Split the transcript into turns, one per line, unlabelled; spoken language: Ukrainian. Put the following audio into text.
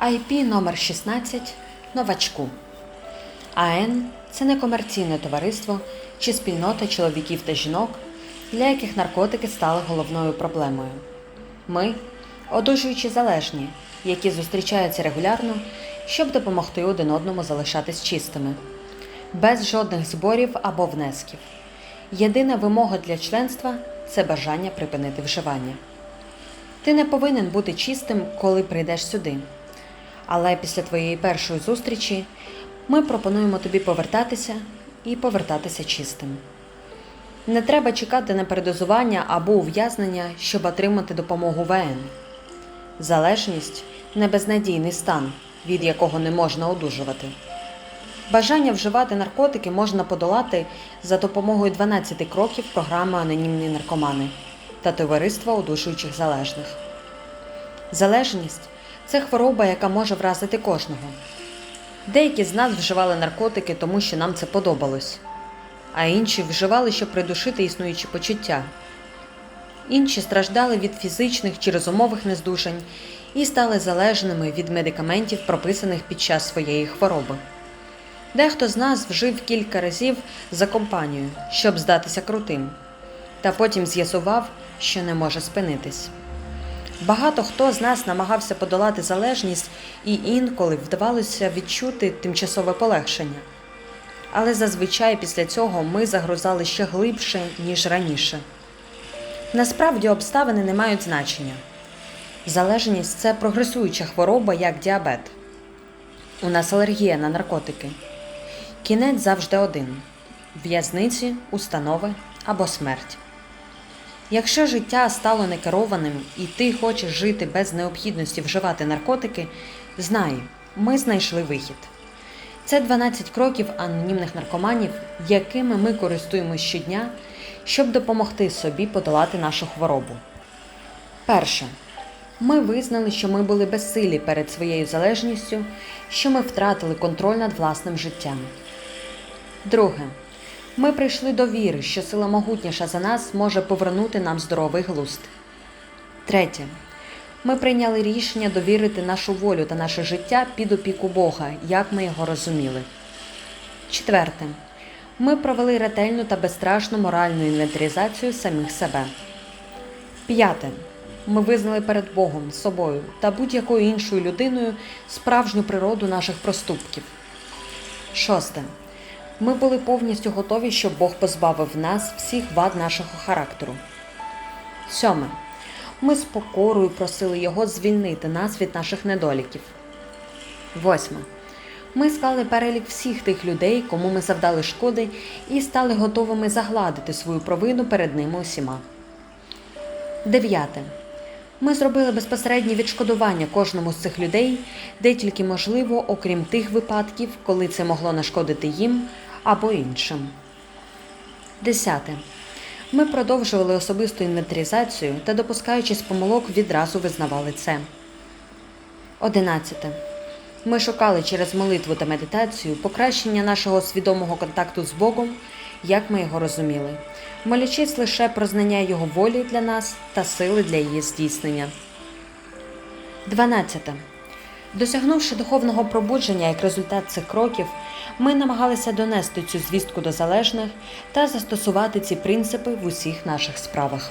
IP номер 16 новачку. АН це некомерційне товариство чи спільнота чоловіків та жінок, для яких наркотики стали головною проблемою. Ми одужуючі залежні, які зустрічаються регулярно, щоб допомогти один одному залишатись чистими, без жодних зборів або внесків. Єдина вимога для членства це бажання припинити вживання. Ти не повинен бути чистим, коли прийдеш сюди. Але після твоєї першої зустрічі ми пропонуємо тобі повертатися і повертатися чистим. Не треба чекати на передозування або ув'язнення, щоб отримати допомогу ВН. Залежність не безнадійний стан, від якого не можна одужувати. Бажання вживати наркотики можна подолати за допомогою 12 кроків програми Анонімні наркомани та товариства одушуючих залежних. Залежність це хвороба, яка може вразити кожного. Деякі з нас вживали наркотики, тому що нам це подобалось, а інші вживали, щоб придушити існуючі почуття. Інші страждали від фізичних чи розумових нездужань і стали залежними від медикаментів, прописаних під час своєї хвороби. Дехто з нас вжив кілька разів за компанію, щоб здатися крутим, та потім з'ясував, що не може спинитись. Багато хто з нас намагався подолати залежність і інколи вдавалося відчути тимчасове полегшення. Але зазвичай після цього ми загрузали ще глибше, ніж раніше. Насправді обставини не мають значення. Залежність це прогресуюча хвороба, як діабет. У нас алергія на наркотики. Кінець завжди один: в'язниці, установи або смерть. Якщо життя стало некерованим і ти хочеш жити без необхідності вживати наркотики, знай, ми знайшли вихід. Це 12 кроків анонімних наркоманів, якими ми користуємось щодня, щоб допомогти собі подолати нашу хворобу. Перше. Ми визнали, що ми були безсилі перед своєю залежністю, що ми втратили контроль над власним життям. Друге. Ми прийшли до віри, що сила могутніша за нас може повернути нам здоровий глузд. Третє. Ми прийняли рішення довірити нашу волю та наше життя під опіку Бога, як ми його розуміли. Четверте. Ми провели ретельну та безстрашну моральну інвентаризацію самих себе. П'яте. Ми визнали перед Богом, собою та будь-якою іншою людиною справжню природу наших проступків. Шосте. Ми були повністю готові, щоб Бог позбавив нас всіх вад нашого характеру. Сьоме. Ми з покорою просили Його звільнити нас від наших недоліків. Восьме. Ми склали перелік всіх тих людей, кому ми завдали шкоди, і стали готовими загладити свою провину перед ними усіма. Дев'яте. Ми зробили безпосереднє відшкодування кожному з цих людей, де тільки можливо, окрім тих випадків, коли це могло нашкодити їм або іншим. Десяте. Ми продовжували особисту інвентаризацію та, допускаючись помилок, відразу визнавали це. Одинадцяте. Ми шукали через молитву та медитацію покращення нашого свідомого контакту з Богом, як ми його розуміли, молячись лише про знання Його волі для нас та сили для її здійснення. 12. Досягнувши духовного пробудження як результат цих кроків, ми намагалися донести цю звістку до залежних та застосувати ці принципи в усіх наших справах.